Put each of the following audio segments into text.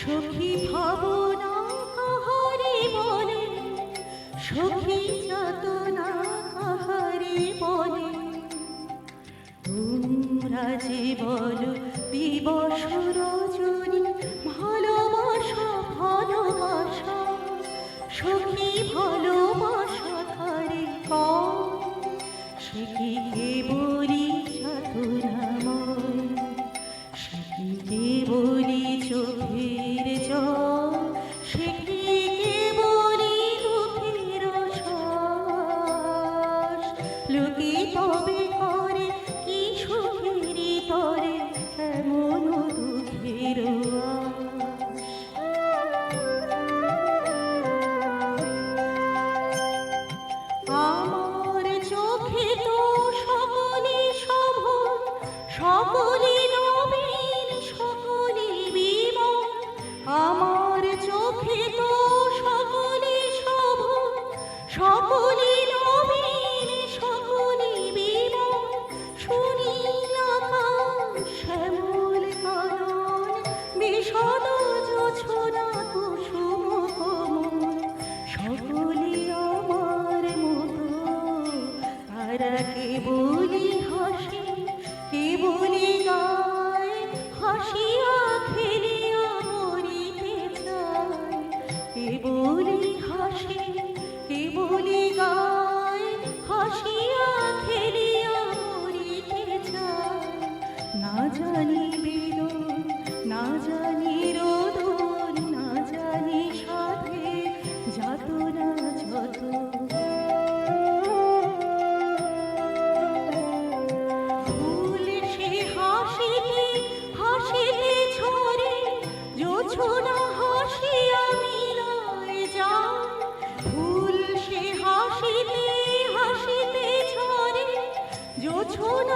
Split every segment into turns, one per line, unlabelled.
সখী ভাবনা কাহারে বলে? সখী যাতনা কাহারে বলে? তোমরা যে বলো লুকিত ভিতরে কি সুখের তরে এমন দুঃখের আমার চোখে তো সকলে সভ সকলে নবীন, সকলে বিমন আমার চোখে তো সকলে সভ সকলে কেবলি হাসি কেবলি গায় হাসিয়া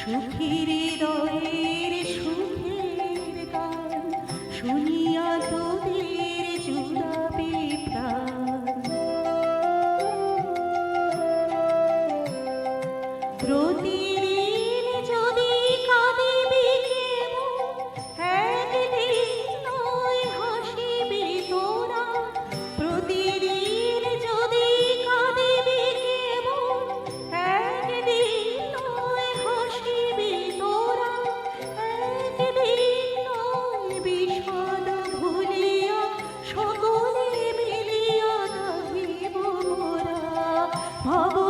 সুখীর দয়ে ভগবান